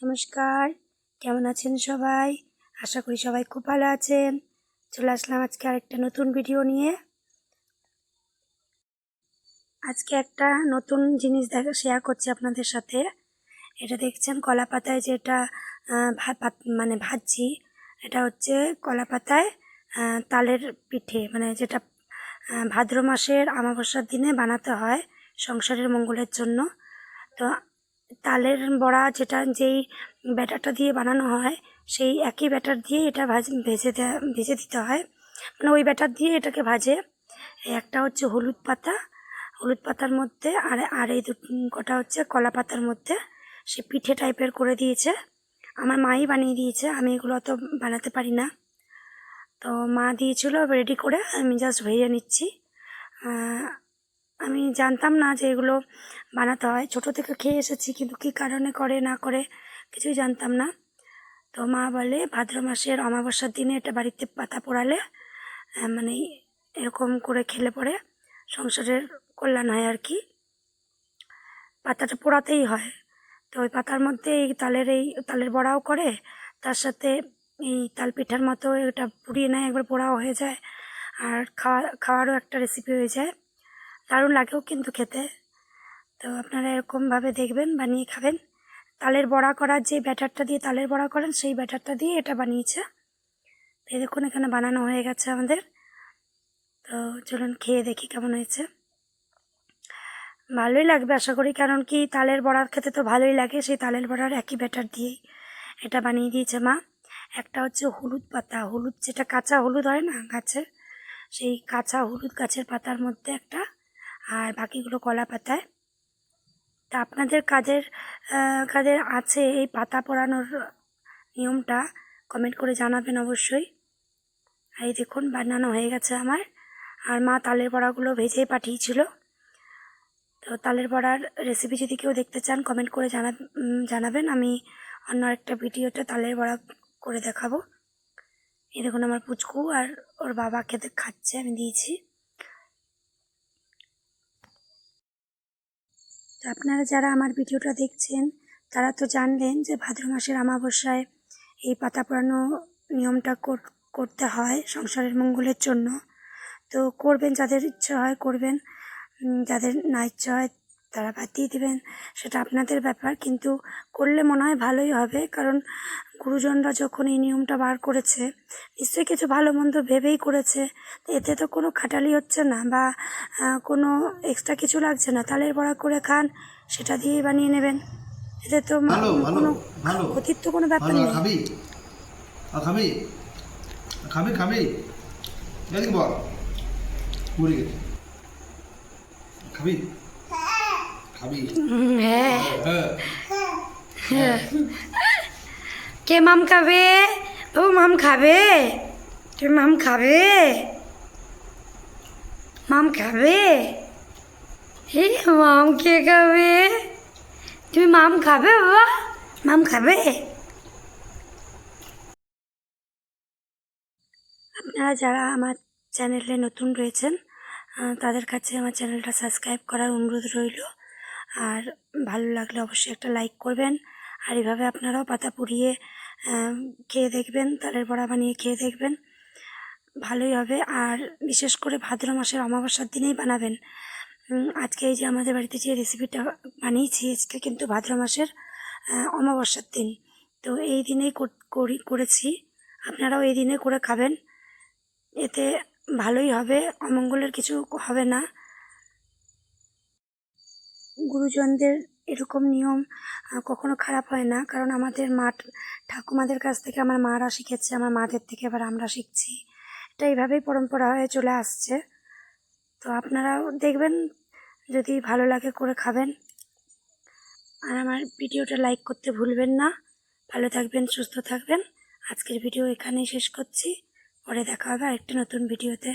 নমস্কার। কেমন আছেন সবাই? আশা করি সবাই খুব ভালো আছেন। চলে আসলাম আজকে আরেকটা নতুন ভিডিও নিয়ে। আজকে একটা নতুন জিনিস দেখা শেয়ার করছি আপনাদের সাথে। এটা দেখছেন কলা পাতায় যেটা মানে ভাজছি। এটা হচ্ছে কলা পাতায় তালের পিঠে মানে যেটা ভাদ্র মাসের অমাবস্যার দিনে বানাতে হয় সংসারের মঙ্গলের জন্য। তো তালের বড়া যেটা যেই ব্যাটারটা দিয়ে বানানো হয়, সেই একই ব্যাটার দিয়ে এটা ভাজ, ভেজে ভেজে দিতে হয়। মানে ওই ব্যাটার দিয়ে এটাকে ভাজে। একটা হচ্ছে হলুদ পাতা, হলুদ পাতার মধ্যে আর আর এই দু, কটা হচ্ছে কলা পাতার মধ্যে সে পিঠে টাইপের করে দিয়েছে। আমার মাই বানিয়ে দিয়েছে, আমি এগুলো অত বানাতে পারি না। তো মা দিয়েছিল, রেডি করে আমি জাস্ট ভেজে নিচ্ছি। আমি জানতাম না যে এগুলো বানাতে হয়। ছোট থেকে খেয়ে এসেছি, কিন্তু কী কারণে করে, না করে কিছুই জানতাম না। তো মা বলে, ভাদ্র মাসের অমাবস্যার দিনে এটা বাড়িতে পাতা পোড়ালে মানে এরকম করে খেলে পরে সংসারের কল্যাণ হয় আর কি। পাতাটা পোড়াতেই হয়। তো ওই পাতার মধ্যে এই তালের এই তালের বড়াও করে, তার সাথে এই তাল পিঠার মতো এটা পুড়িয়ে নেয়, একবার পোড়াও হয়ে যায়। আর খাওয়া, খাওয়ারও একটা রেসিপি হয়ে যায়। দারুণ লাগেও কিন্তু খেতে। তো আপনারা এরকমভাবে দেখবেন, বানিয়ে খাবেন। তালের বড়া করার যে ব্যাটারটা দিয়ে তালের বড়া করেন, সেই ব্যাটারটা দিয়ে এটা বানিয়েছে। এই এখানে বানানো হয়ে গেছে আমাদের। তো চলুন খেয়ে দেখি কেমন হয়েছে। ভালোই লাগবে আশা করি, কারণ কি তালের বড়ার খেতে তো ভালোই লাগে, সেই তালের বড়ার একই ব্যাটার দিয়েই এটা বানিয়ে দিয়েছে মা। একটা হচ্ছে হলুদ পাতা, হলুদ যেটা কাঁচা হলুদ হয় না, গাছের, সেই কাঁচা হলুদ গাছের পাতার মধ্যে একটা আর বাকিগুলো কলা পাতায় তা আপনাদের কাজের কাদের আছে এই পাতা পোড়ানোর নিয়মটা কমেন্ট করে জানাবেন অবশ্যই। আর এই দেখুন, বানানো হয়ে গেছে আমার। আর মা তালের বড়াগুলো ভেজেই পাঠিয়েছিল। তো তালের বড়ার রেসিপি যদি কেউ দেখতে চান, কমেন্ট করে জানা জানাবেন। আমি অন্য একটা ভিডিওতে তালের বড়া করে দেখাবো। এই দেখুন আমার পুচকু আর ওর বাবা খেতে খাচ্ছে, আমি দিয়েছি। তো আপনারা যারা আমার ভিডিওটা দেখছেন, তারা তো জানলেন যে ভাদ্র মাসের আমাবস্যায় এই পাতা পোড়ানো নিয়মটা করতে হয় সংসারের মঙ্গলের জন্য। তো করবেন যাদের ইচ্ছা হয় করবেন। যাদের না ইচ্ছা হয় তারা দিয়ে দেবেন সেটা আপনাদের ব্যাপার। কিন্তু করলে মনে হয় ভালোই হবে কারণ গুরুজনরা যখন এই নিয়মটা বার করেছে নিশ্চয়ই কিছু ভালো মন্দ ভেবেই করেছে। এতে তো কোনো খাটালি হচ্ছে না বা কোনো এক্সট্রা কিছু লাগছে না। তালের বড়া করে খান সেটা দিয়েই বানিয়ে নেবেন। এতে তো কোনো ক্ষতির তো কোনো ব্যাপার নেই। খাবি। খাবি। খাবি খাবি। বল। খাবি? খাবি? হ্যাঁ। হ্যাঁ। কে মাম খাবে? ও মাম খাবে? কে মাম খাবে? মাম খাবে? হে মাম কে খাবে? তুমি মাম খাবে বাবা? মাম খাবে? আপনারা যারা আমার চ্যানেলে নতুন রয়েছেন তাদের কাছে আমার চ্যানেলটা সাবস্ক্রাইব করার অনুরোধ রইল। আর ভালো লাগলে অবশ্যই একটা লাইক করবেন। আর এভাবে আপনারাও পাতা পুড়িয়ে খেয়ে দেখবেন, তালের বড়া বানিয়ে খেয়ে দেখবেন। ভালোই হবে। আর বিশেষ করে ভাদ্র মাসের অমাবস্যার দিনেই বানাবেন। আজকে এই যে আমাদের বাড়িতে যে রেসিপিটা বানিয়েছি, আজকে কিন্তু ভাদ্র মাসের অমাবস্যার দিন। তো এই দিনেই করি, করেছি। আপনারাও এই দিনে করে খাবেন। এতে ভালোই হবে। অমঙ্গলের কিছু হবে না। গুরুজনদের এরকম নিয়ম কখনো খারাপ হয় না। কারণ আমাদের মা, ঠাকুমাদের কাছ থেকে আমার মারা শিখেছে, আমার মাদের থেকে আবার আমরা শিখছি। এটা এইভাবেই পরম্পরা হয়ে চলে আসছে। তো আপনারাও দেখবেন, যদি ভালো লাগে করে খাবেন। আর আমার ভিডিওটা লাইক করতে ভুলবেন না। ভালো থাকবেন, সুস্থ থাকবেন। আজকের ভিডিও এখানেই শেষ করছি। পরে দেখা হবে আরেকটা নতুন ভিডিওতে।